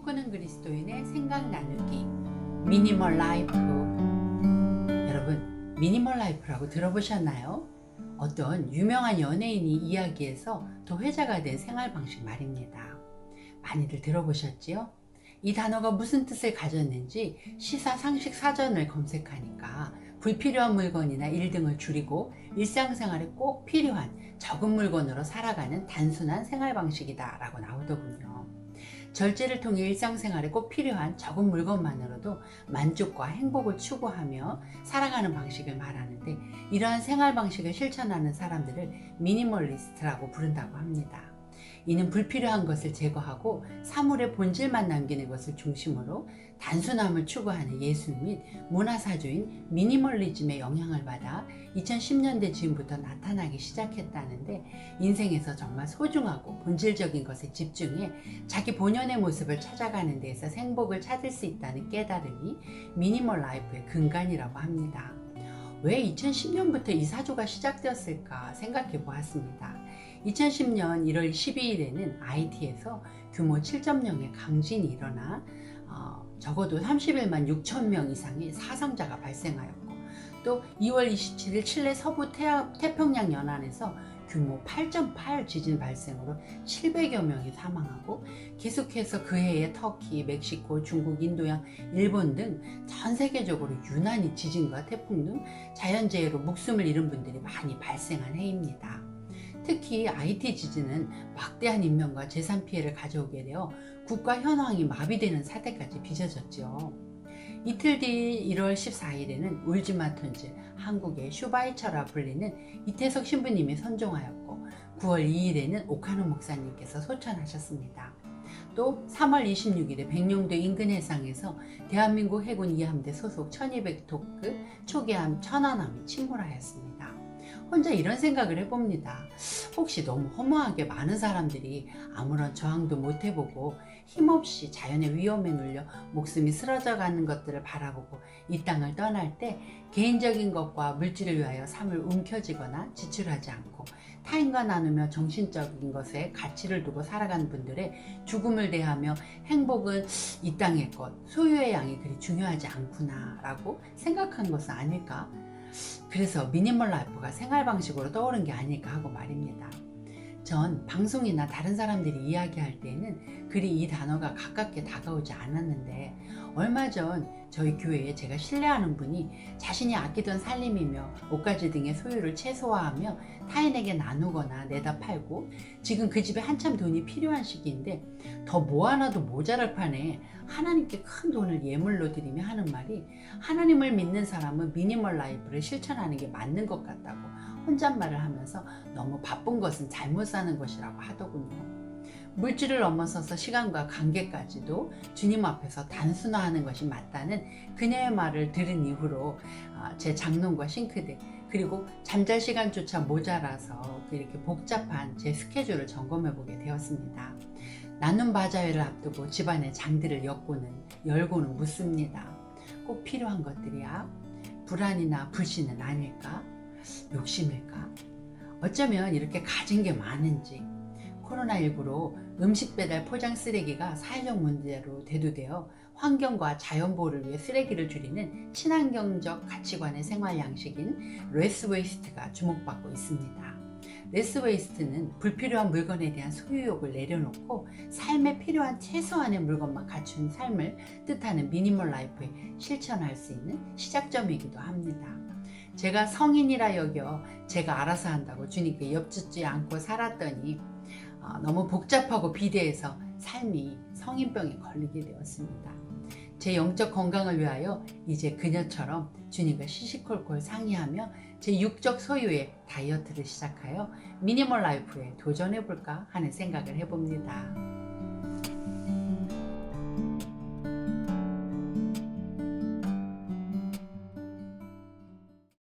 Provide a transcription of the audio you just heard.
꿈꾸는 그리스도인의 생각 나누기 미니멀 라이프 여러분 미니멀 라이프라고 들어보셨나요? 어떤 유명한 연예인이 이야기해서 또 회자가 된 생활 방식 말입니다. 많이들 들어보셨지요? 이 단어가 무슨 뜻을 가졌는지 시사 상식 사전을 검색하니까 불필요한 물건이나 일 등을 줄이고 일상생활에 꼭 필요한 적은 물건으로 살아가는 단순한 생활 방식이다 라고 나오더군요. 절제를 통해 일상생활에 꼭 필요한 적은 물건만으로도 만족과 행복을 추구하며 살아가는 방식을 말하는데 이러한 생활 방식을 실천하는 사람들을 미니멀리스트라고 부른다고 합니다. 이는 불필요한 것을 제거하고 사물의 본질만 남기는 것을 중심으로 단순함을 추구하는 예술 및 문화사조인 미니멀리즘의 영향을 받아 2010년대 즈음부터 나타나기 시작했다는데 인생에서 정말 소중하고 본질적인 것에 집중해 자기 본연의 모습을 찾아가는 데에서 행복을 찾을 수 있다는 깨달음이 미니멀 라이프의 근간이라고 합니다. 왜 2010년부터 이 사조가 시작되었을까 생각해 보았습니다. 2010년 1월 12일에는 IT에서 규모 7.0의 강진이 일어나 어, 적어도 31만 6천 명 이상의 사상자가 발생하였고 또 2월 27일 칠레 서부 태, 태평양 연안에서 규모 8.8 지진 발생으로 700여 명이 사망하고 계속해서 그 해에 터키, 멕시코, 중국, 인도양, 일본 등 전 세계적으로 유난히 지진과 태풍 등 자연재해로 목숨을 잃은 분들이 많이 발생한 해입니다. 특히 IT 지진은 막대한 인명과 재산 피해를 가져오게 되어 국가 현황이 마비되는 사태까지 빚어졌죠. 이틀 뒤 1월 14일에는 울지마톤즈 한국의 슈바이처라 불리는 이태석 신부님이 선종하였고 9월 2일에는 오카노 목사님께서 소천하셨습니다. 또 3월 26일에 백령도 인근 해상에서 대한민국 해군 2함대 소속 1200토급 초계함 천안함이 침몰하였습니다. 혼자 이런 생각을 해봅니다. 혹시 너무 허무하게 많은 사람들이 아무런 저항도 못 해보고 힘없이 자연의 위험에 눌려 목숨이 쓰러져 가는 것들을 바라보고 이 땅을 떠날 때 개인적인 것과 물질을 위하여 삶을 움켜쥐거나 지출하지 않고 타인과 나누며 정신적인 것에 가치를 두고 살아가는 분들의 죽음을 대하며 행복은 이 땅의 것, 소유의 양이 그리 중요하지 않구나 라고 생각한 것은 아닐까 그래서 미니멀 라이프가 생활 방식으로 떠오른 게 아닐까 하고 말입니다. 전 방송이나 다른 사람들이 이야기할 때는 그리 이 단어가 가깝게 다가오지 않았는데 얼마 전 저희 교회에 제가 신뢰하는 분이 자신이 아끼던 살림이며 옷가지 등의 소유를 최소화하며 타인에게 나누거나 내다 팔고 지금 그 집에 한참 돈이 필요한 시기인데 더 모아놔도 모자랄 판에 하나님께 큰 돈을 예물로 드리며 하는 말이 하나님을 믿는 사람은 미니멀 라이프를 실천하는 게 맞는 것 같다고 혼잣말을 하면서 너무 바쁜 것은 잘못 사는 것이라고 하더군요. 물질을 넘어서서 시간과 관계까지도 주님 앞에서 단순화하는 것이 맞다는 그녀의 말을 들은 이후로 아, 제 장롱과 싱크대 그리고 잠잘 시간조차 모자라서 이렇게 복잡한 제 스케줄을 점검해 보게 되었습니다. 나눔 바자회를 앞두고 집안의 장들을 엮고는 열고는 묻습니다. 꼭 필요한 것들이야? 불안이나 불신은 아닐까? 욕심일까? 어쩌면 이렇게 가진 게 많은지 코로나19로 음식 배달 포장 쓰레기가 사회적 문제로 대두되어 환경과 자연 보호를 위해 쓰레기를 줄이는 친환경적 가치관의 생활 양식인 레스 웨이스트가 주목받고 있습니다. 레스 웨이스트는 불필요한 물건에 대한 소유욕을 내려놓고 삶에 필요한 최소한의 물건만 갖춘 삶을 뜻하는 미니멀 라이프에 실천할 수 있는 시작점이기도 합니다. 제가 성인이라 여겨 제가 알아서 한다고 주님께 엽죽지 않고 살았더니 어, 너무 복잡하고 비대해서 삶이 성인병에 걸리게 되었습니다. 제 영적 건강을 위하여 이제 그녀처럼 주님과 시시콜콜 상의하며 제 육적 소유의 다이어트를 시작하여 미니멀 라이프에 도전해볼까 하는 생각을 해봅니다.